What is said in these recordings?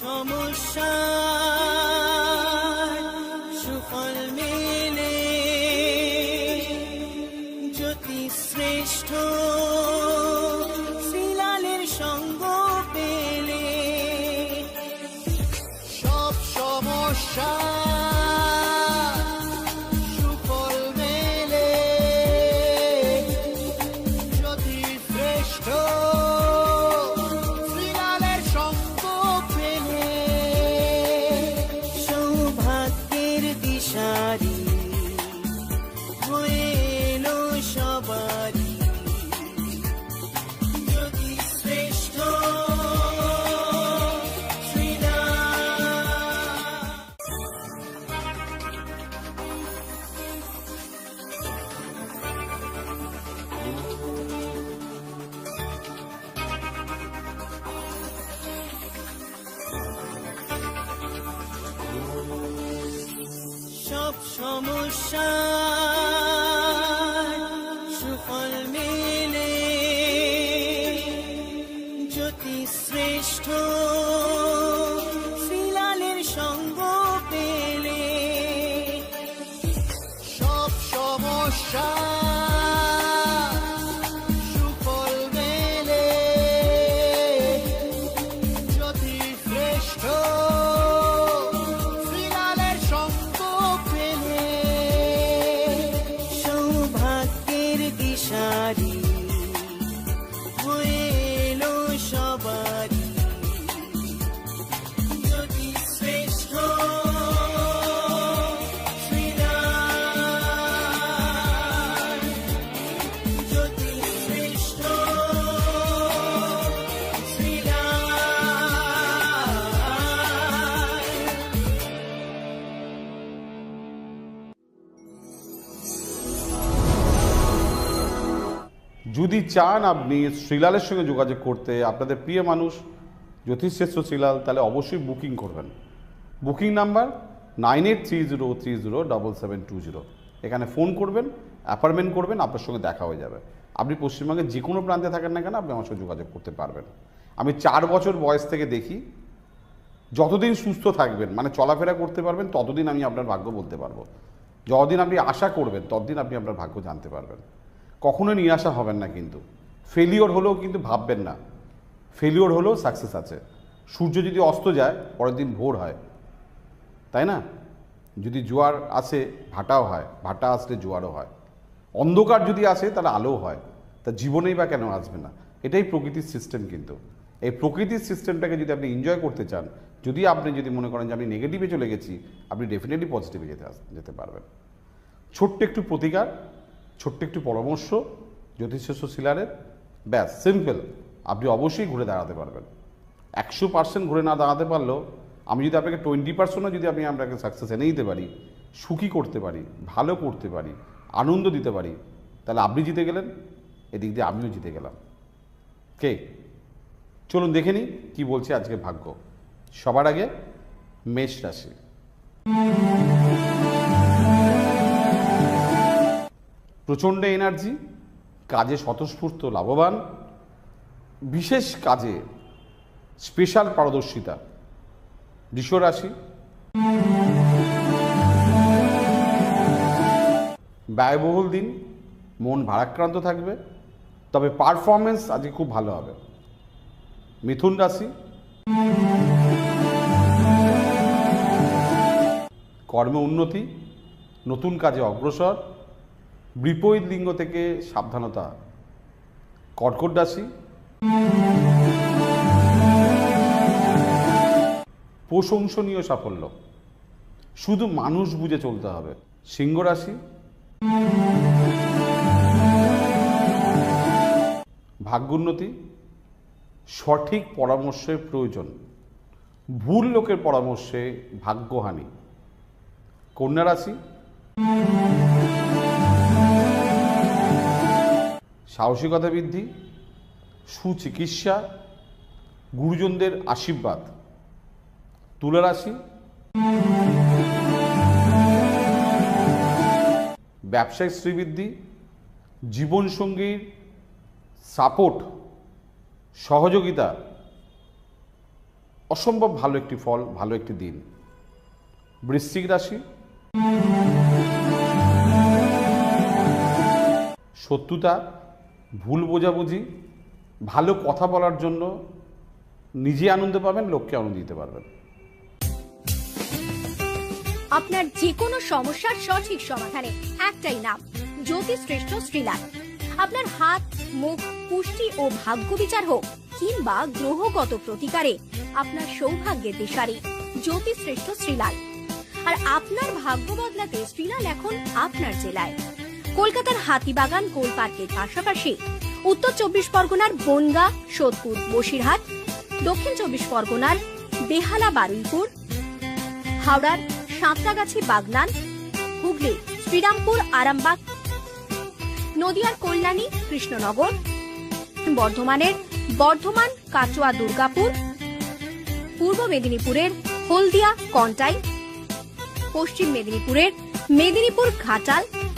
সমস্যা সমস্যা সুফল মেলে জ্যোতি শ্রেষ্ঠ শ্রীলালের সঙ্গ পেলে। সব সমস্যা যদি চান আপনি শ্রীলালের সঙ্গে যোগাযোগ করতে আপনাদের প্রিয় মানুষ জ্যোতিষশ্রেষ্ঠ শ্রীলাল, তাহলে অবশ্যই বুকিং করবেন। Booking number nine eight three zero three zero double seven two zero. এখানে ফোন করবেন অ্যাপয়েন্টমেন্ট করবেন, আপনার সঙ্গে দেখা হয়ে যাবে। আপনি পশ্চিমবঙ্গের যে কোনো প্রান্তে থাকেন না কেন, আপনি আমার সঙ্গে যোগাযোগ করতে পারবেন। আমি চার বছর বয়স থেকে দেখি, যতদিন সুস্থ থাকবেন মানে চলাফেরা করতে পারবেন, ততদিন আমি আপনার ভাগ্য বলতে পারব। যতদিন আপনি আশা করবেন, ততদিন আপনি আপনার ভাগ্য জানতে পারবেন। কখনো নিরাশা হবেন না কিন্তু। ফেলিওর হলেও কিন্তু ভাববেন না। ফেলিওর হলেও সাকসেস আছে। সূর্য যদি অস্ত যায়, পরের দিন ভোর হয়। তাই না? যদি জোয়ার আসে, ভাটাও হয়। ভাটা আসলে জোয়ারও হয়। অন্ধকার যদি আসে, তাহলে আলো হয়। তা জীবনেই বা কেন আসবে না? এটাই প্রকৃতির সিস্টেম কিন্তু। এই প্রকৃতির সিস্টেমটাকে যদি আপনি এনজয় করতে চান, যদি আপনি যদি মনে করেন যে আমি নেগেটিভে চলে গেছি, আপনি ডেফিনেটলি পজিটিভে যেতে যেতে পারবেন। ছোট্ট একটু প্রতিকার ছোট্ট একটু পরামর্শ জ্যোতিষস্ব শিলারের। ব্যাস সিম্পল আপনি অবশ্যই ঘুরে দাঁড়াতে পারবেন। একশো পার্সেন্ট ঘুরে না দাঁড়াতে পারলেও আমি যদি আপনাকে টোয়েন্টি পার্সেন্টও যদি আমি আপনাকে সাকসেস এনে দিতে পারি, সুখী করতে পারি, ভালো করতে পারি, আনন্দ দিতে পারি, তাহলে আপনি জিতে গেলেন, এদিক দিয়ে আমিও জিতে গেলাম। কে চলুন দেখে নিই কী বলছে আজকে ভাগ্য। সবার আগে মেষ রাশি। প্রচণ্ড এনার্জি কাজে স্বতঃস্ফূর্ত লাভবান, বিশেষ কাজে স্পেশাল পারদর্শিতা রাশি। ব্যয়বহুল দিন, মন ভারাক্রান্ত থাকবে, তবে পারফরমেন্স আজকে খুব ভালো হবে। মিথুন রাশি। কর্মে উন্নতি, নতুন কাজে অগ্রসর বিপরীত লিঙ্গ থেকে সাবধানতা। কর্কট রাশি। প্রশংসনীয় সাফল্য। শুধু মানুষ বুঝে চলতে হবে। সিংহ রাশি। ভাগ্যোন্নতি সঠিক পরামর্শের প্রয়োজন। ভুল লোকের পরামর্শে ভাগ্যহানি। কন্যা রাশি। সাহসিকতা বৃদ্ধি, সুচিকিৎসা, গুরুজনদের আশীর্বাদ। তুলা রাশি। ব্যবসায়িক শ্রীবৃদ্ধি, জীবনসঙ্গীর সাপোর্ট, সহযোগিতা, অসম্ভব ভালো একটি ফল, ভালো একটি দিন। বৃশ্চিক রাশি। শত্রুতা ভুল বোঝাবুঝি, ভালো কথা বলার জন্য নিজে আনন্দ পাবেন, লোককে আনন্দ দিতে পারবেন। আপনার যে কোনো সমস্যার সঠিক সমাধানে একটাই নাম জ্যোতিশ্রেষ্ঠ শ্রীলাল আপনার হাত, মুখ, পুষ্টি ও ভাগ্য বিচার হোক, কিংবা গ্রহগত প্রতিকারে আপনার সৌভাগ্যের দিশারি জ্যোতিশ্রেষ্ঠ শ্রীলাল। আর আপনার ভাগ্য বদলাতে শ্রীলাল এখন আপনার জেলায়। কলকাতার হাতিবাগান কোল পার্কের পাশাপাশি উত্তর চব্বিশ পরগনার বনগা, সোদপুর, বসিরহাট, দক্ষিণ চব্বিশ পরগনার বেহালা, বারুইপুর, হাওড়ার সাঁতরাগাছি, বাগনান হুগলি শ্রীরামপুর, আরামবাগ, নদিয়ার কল্যাণী, কৃষ্ণনগর, বর্ধমানের বর্ধমান, কাটোয়া, দুর্গাপুর, পূর্ব মেদিনীপুরের হলদিয়া, কন্টাই, পশ্চিম মেদিনীপুরের Medinipur, Ghatal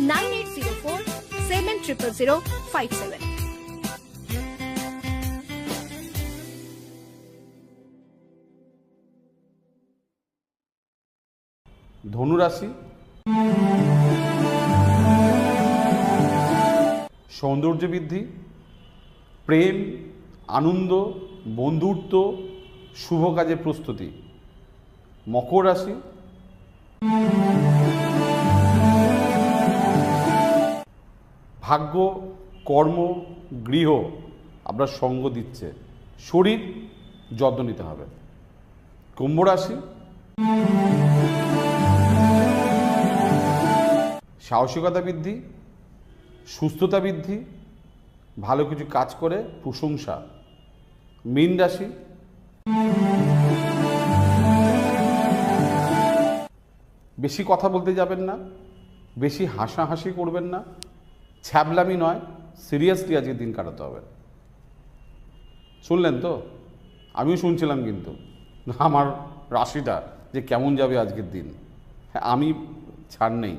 nine eight zero four seven triple zero five seven ধনুরাশি। সৌন্দর্য বৃদ্ধি, প্রেম, আনন্দ, বন্ধুত্ব, শুভ কাজে প্রস্তুতি। মকর রাশি। ভাগ্য, কর্ম, গৃহ আপনার সঙ্গ দিচ্ছে। শরীর যত্ন নিতে হবে। কুম্ভ রাশি। সাহসিকতা বৃদ্ধি, সুস্থতা বৃদ্ধি, ভালো কিছু কাজ করে প্রশংসা। মীন রাশি। বেশি কথা বলতে যাবেন না, বেশি হাসাহাসি করবেন না। ছ্যাবলামি নয়, সিরিয়াসলি আজকে দিন কাটাতে হবে। শুনলেন তো? আমিও শুনছিলাম কিন্তু। আমার রাশিটা যে কেমন যাবে আজকের দিন। হ্যাঁ আমি ছাড় নেই।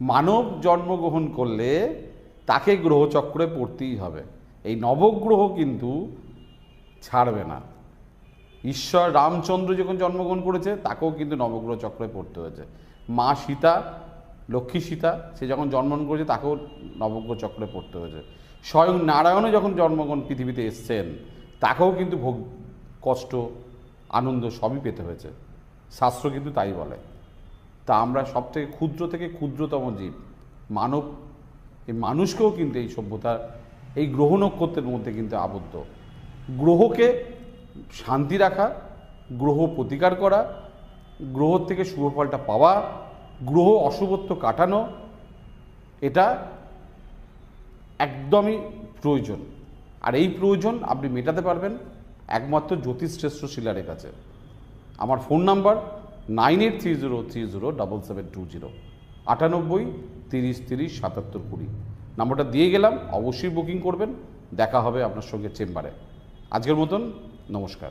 মানব জন্মগ্রহণ করলে তাকে গ্রহচক্রে পড়তেই হবে। এই নবগ্রহ কিন্তু ছাড়বে না। ঈশ্বর রামচন্দ্র যখন জন্মগ্রহণ করেছে, তাকেও কিন্তু নবগ্রহ চক্রে পড়তে হয়েছে। মা সীতা লক্ষ্মী সীতা, সে যখন জন্মগ্রহণ করেছে তাকেও নবগ্রহ চক্রে পড়তে হয়েছে। স্বয়ং নারায়ণও যখন জন্মগ্রহণ পৃথিবীতে এসছেন, তাকেও কিন্তু ভোগ, কষ্ট, আনন্দ সবই পেতে হয়েছে। শাস্ত্র কিন্তু তাই বলে। তা আমরা সব থেকে ক্ষুদ্র থেকে ক্ষুদ্রতম জীব। মানব, এই মানুষকেও কিন্তু এই সভ্যতার এই গ্রহ নক্ষত্রের মধ্যে কিন্তু আবদ্ধ। গ্রহকে শান্তি রাখা, গ্রহ প্রতিকার করা, গ্রহ থেকে শুভ ফলটা পাওয়া গ্রহ অশুভত্ব কাটানো, এটা একদমই প্রয়োজন। আর এই প্রয়োজন আপনি মেটাতে পারবেন একমাত্র জ্যোতিষশ্রেষ্ঠ শিলারের কাছে। আমার phone number nine eight three zero three zero double seven two zero, আটানব্বই তিরিশ তিরিশ সাতাত্তর কুড়ি। নাম্বারটা দিয়ে গেলাম, অবশ্যই বুকিং করবেন, দেখা হবে আপনার সঙ্গে চেম্বারে। আজকের মতন নমস্কার।